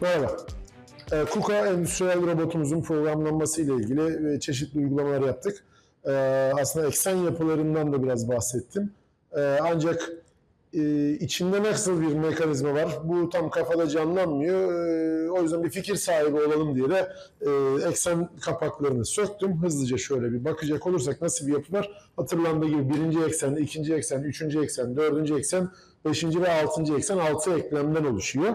Merhaba. Ee, KUKA endüstriyel robotumuzun programlanması ile ilgili e, çeşitli uygulamalar yaptık. Ee, aslında eksen yapılarından da biraz bahsettim. Ee, ancak e, içinde nasıl bir mekanizma var bu tam kafada canlanmıyor. O yüzden bir fikir sahibi olalım diye de e, eksen kapaklarını söktüm. Hızlıca şöyle bir bakacak olursak nasıl bir yapı var? Hatırlandığı gibi birinci eksen, ikinci eksen, üçüncü eksen, dördüncü eksen, beşinci ve altıncı eksen altı eklemden oluşuyor.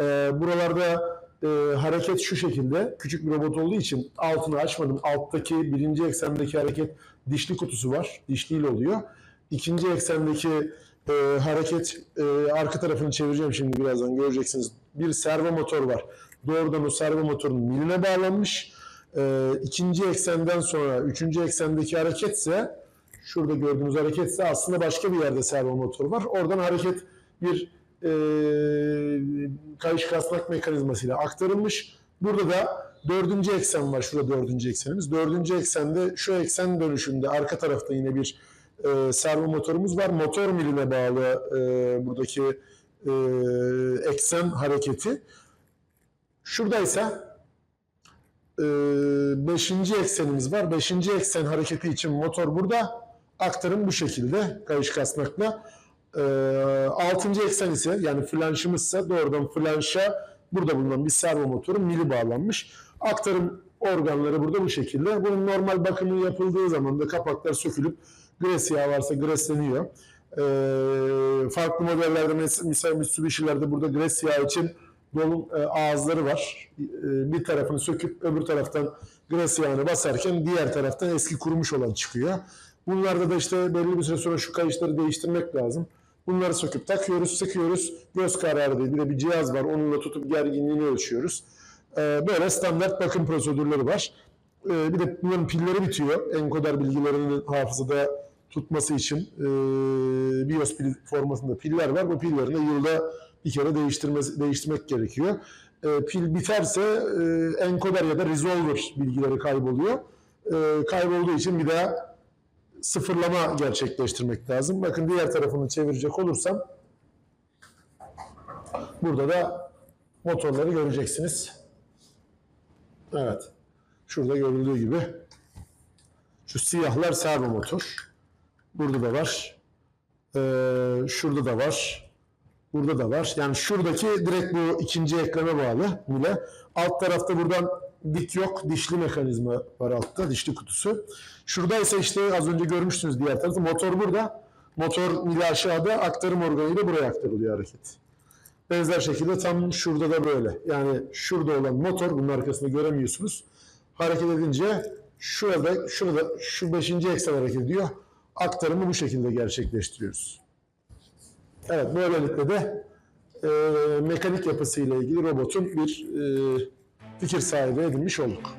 Ee, buralarda e, hareket şu şekilde, küçük bir robot olduğu için altını açmadım. Alttaki birinci eksendeki hareket dişli kutusu var, dişliyle oluyor. İkinci eksendeki e, hareket, e, arka tarafını çevireceğim şimdi birazdan göreceksiniz. Bir servo motor var. Doğrudan o servo motorun miline bağlanmış. E, ikinci eksenden sonra üçüncü eksendeki hareketse, şurada gördüğünüz hareketse aslında başka bir yerde servo motor var. Oradan hareket bir e, kayış kasnak mekanizmasıyla aktarılmış. Burada da dördüncü eksen var. Şurada dördüncü eksenimiz. Dördüncü eksende şu eksen dönüşünde arka tarafta yine bir e, servo motorumuz var. Motor miline bağlı e, buradaki e, eksen hareketi. Şurada ise e, beşinci eksenimiz var. Beşinci eksen hareketi için motor burada. Aktarım bu şekilde kayış kasnakla. E, altıncı eksen ise yani flanşımızsa doğrudan flanşa burada bulunan bir servo motorun mili bağlanmış. Aktarım organları burada bu şekilde. Bunun normal bakımı yapıldığı zaman da kapaklar sökülüp gres yağı varsa gresleniyor. E, farklı modellerde mes- mesela Mitsubishi'lerde burada gres yağı için dolu e, ağızları var. E, bir tarafını söküp öbür taraftan gres yağını basarken diğer taraftan eski kurumuş olan çıkıyor. Bunlarda da işte belli bir süre sonra şu kayışları değiştirmek lazım. Bunları söküp takıyoruz, sıkıyoruz. Göz kararı değil. Bir de bir cihaz var. Onunla tutup gerginliğini ölçüyoruz. Ee, böyle standart bakım prosedürleri var. Ee, bir de bunların pilleri bitiyor. Enkoder bilgilerinin hafızada tutması için e, BIOS pil formasında piller var. Bu pillerini de yılda bir kere değiştirmesi, değiştirmek gerekiyor. Ee, pil biterse e, enkoder ya da resolver bilgileri kayboluyor. Ee, kaybolduğu için bir daha sıfırlama gerçekleştirmek lazım. Bakın diğer tarafını çevirecek olursam burada da motorları göreceksiniz. Evet. Şurada görüldüğü gibi şu siyahlar servo motor. Burada da var. Ee, şurada da var. Burada da var. Yani şuradaki direkt bu ikinci ekrana bağlı mile. Alt tarafta buradan dik yok. Dişli mekanizma var altta. Dişli kutusu. Şurada ise işte az önce görmüştünüz diğer tarafta. Motor burada. Motor mili aşağıda. Aktarım organıyla buraya aktarılıyor hareket. Benzer şekilde tam şurada da böyle. Yani şurada olan motor bunun arkasında göremiyorsunuz. Hareket edince şurada şurada şu beşinci eksen hareket ediyor. Aktarımı bu şekilde gerçekleştiriyoruz. Evet, böylelikle de e, mekanik yapısıyla ilgili robotun bir e, fikir sahibi edinmiş olduk.